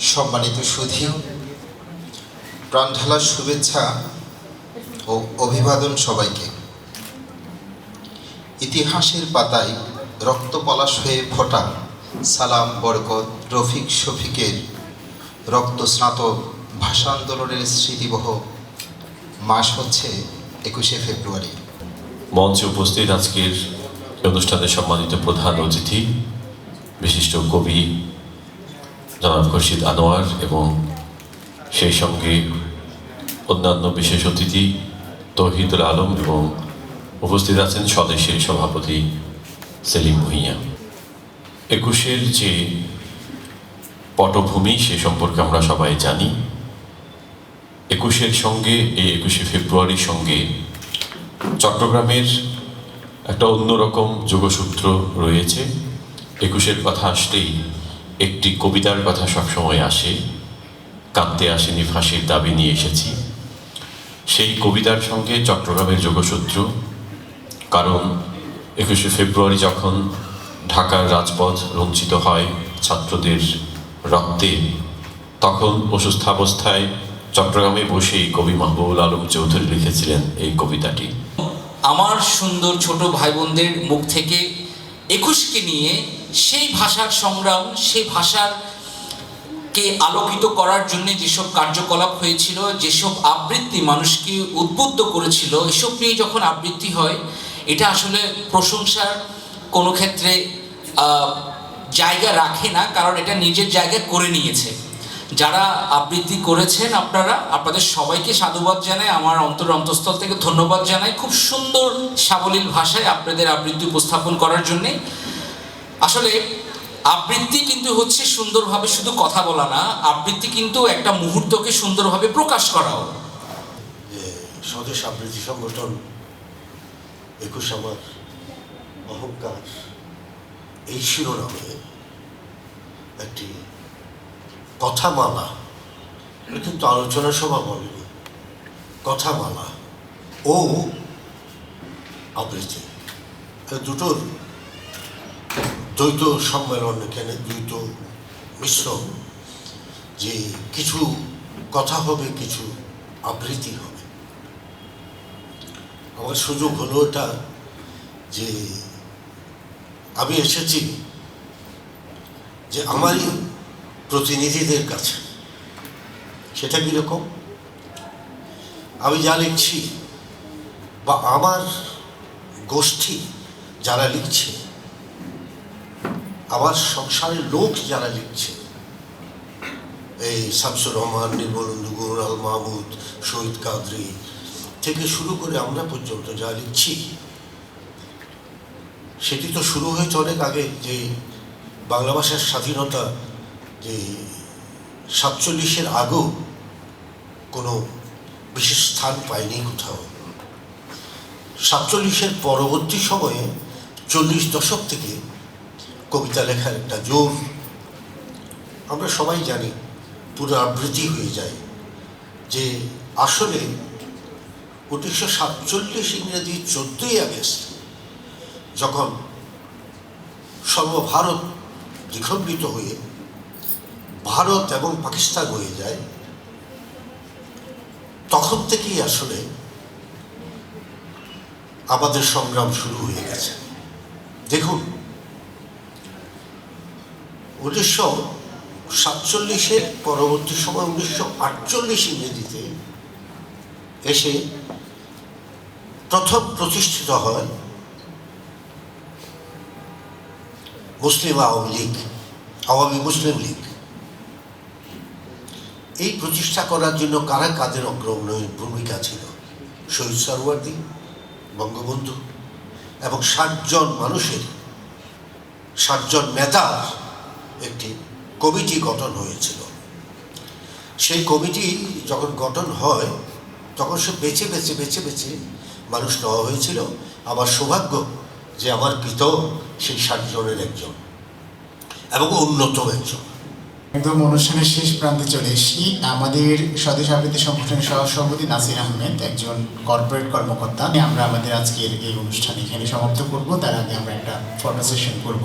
সম্মানিত সুধী প্রাণঢালার শুভেচ্ছা ও অভিবাদন সবাইকে। ইতিহাসের পাতায় রক্ত পলাশ হয়ে ফোটা সালাম, বরকত, রফিক, শফিকের রক্ত স্নাত ভাষা আন্দোলনের স্মৃতিবহ মাস হচ্ছে একুশে ফেব্রুয়ারি। মঞ্চে উপস্থিত আজকের অনুষ্ঠানে সম্মানিত প্রধান অতিথি, বিশিষ্ট কবি জনাব খুরশিদ আনোয়ার এবং সেই সঙ্গে অন্যান্য বিশেষ অতিথি তৌহিদুল আলম এবং উপস্থিত আছেন স্বদেশের সভাপতি সেলিম ভুঁইয়া। একুশের যে পটভূমি সে সম্পর্কে আমরা সবাই জানি। একুশের সঙ্গে, এই একুশে ফেব্রুয়ারির সঙ্গে চট্টগ্রামের একটা অন্যরকম যোগসূত্র রয়েছে। একুশের কথা আসলেই একটি কবিতার কথা সবসময় আসে। কাঁদতে আসেনি ফাঁসির দাবি নিয়ে এসেছি। সেই কবিতার সঙ্গে চট্টগ্রামের যোগসূত্র। কারণ একুশে ফেব্রুয়ারি যখন ঢাকার রাজপথ রঞ্চিত হয় ছাত্রদের রক্তে, তখন অসুস্থাবস্থায় চট্টগ্রামে বসেই কবি মাহবুবুল আলম চৌধুরী লিখেছিলেন এই কবিতাটি। আমার সুন্দর ছোট ভাই বোনদের মুখ থেকে একুশকে নিয়ে সেই ভাষার সংগ্রাম, সেই ভাষার কে আলোকিত করার জন্য যেসব কার্যকলাপ হয়েছিল, যেসব আবৃত্তি মানুষকে উদ্বুদ্ধ করেছিল, এসব নিয়ে যখন আবৃত্তি হয়, এটা আসলে প্রশংসার কোনো ক্ষেত্রে জায়গা রাখে না, কারণ এটা নিজের জায়গায় করে নিয়েছে। যারা আবৃত্তি করেছেন আপনারা, আপনাদের সবাইকে সাধুবাদ জানাই, আমার অন্তর অন্তঃস্থল থেকে ধন্যবাদ জানাই। খুব সুন্দর, সাবলীল ভাষায় আপনাদের আবৃত্তি উপস্থাপন করার জন্যে। আসলে আবৃত্তি কিন্তু হচ্ছে সুন্দরভাবে শুধু কথা বলা না, আবৃত্তি কিন্তু একটা মুহূর্তকে সুন্দরভাবে প্রকাশ করাও। স্বদেশ আবৃত্তি সংগঠন, একুশ আমার অহংকার, এই শিরোনামে একটি কথামালা, এটা কিন্তু আলোচনা সভা বলেনি, কথামালা ও আবৃত্তি। দুটোর দ্বৈত সম্মেলন এখানে দ্বৈত মিশ্রণ যে কিছু কথা হবে, কিছু আবৃত্তি হবে। আমার সুযোগ হলো এটা যে আমি এসেছি যে আমারই প্রতিনিধিদের কাছে। সেটা কীরকম? আমি যা লিখছি বা আমার গোষ্ঠী যারা লিখছে আমার সংসারের লোক যারা লিখছে, এই শামসুর রহমান নির্মলেন্দু গুর আল মাহমুদ, শহীদ কাদরি থেকে শুরু করে আমরা পর্যন্ত যা লিখছি, সেটি তো শুরু হয়েছে অনেক আগে যে বাংলা ভাষার স্বাধীনতা, যে সাতচল্লিশের আগেও কোনো বিশেষ স্থান পায়নি কোথাও। সাতচল্লিশের পরবর্তী সময়ে চল্লিশ দশক থেকে কবিতা লেখার একটা জোর। আমরা সবাই জানি পুরো আবৃত্তি হয়ে যায়। যে আসলে উনিশশো সাতচল্লিশ ইংরেজি চোদ্দই আগস্ট যখন সর্বভারত দ্বিখণ্ডিত হয়ে ভারত এবং পাকিস্তান হয়ে যায়, তখন থেকেই আসলে আমাদের সংগ্রাম শুরু হয়ে গেছে। দেখুন উনিশশো সাতচল্লিশের পরবর্তী সময় উনিশশো আটচল্লিশ ইংরেজিতে এসে প্রথম প্রতিষ্ঠিত হয় মুসলিম আওয়ামী লীগ, আওয়ামী মুসলিম লীগ। এই প্রতিষ্ঠা করার জন্য কারা কাদের অগ্রগণের ভূমিকা ছিল? শহীদ সরওয়ার্দী, বঙ্গবন্ধু এবং ষাটজন মানুষের, ষাটজন নেতার একটি কমিটি গঠন হয়েছিল। সেই কমিটি যখন গঠন হয়, তখন সে বেছে বেছে বেছে বেছে মানুষ নেওয়া হয়েছিল। আমার সৌভাগ্য যে আমার পিত সেই ষাটজনের একজন এবং অন্যতম একজন। একদম অনুষ্ঠানের শেষ প্রান্তে চলে এসেছি। আমাদের স্বদেশ আবৃত্তি সংগঠনের সহ সভাপতি নাসির আহমেদ, একজন কর্পোরেট কর্মকর্তা। আমরা আমাদের আজকের এই অনুষ্ঠান এখানে সমাপ্ত করব। তার আগে আমরা একটা ফটো সেশন করব।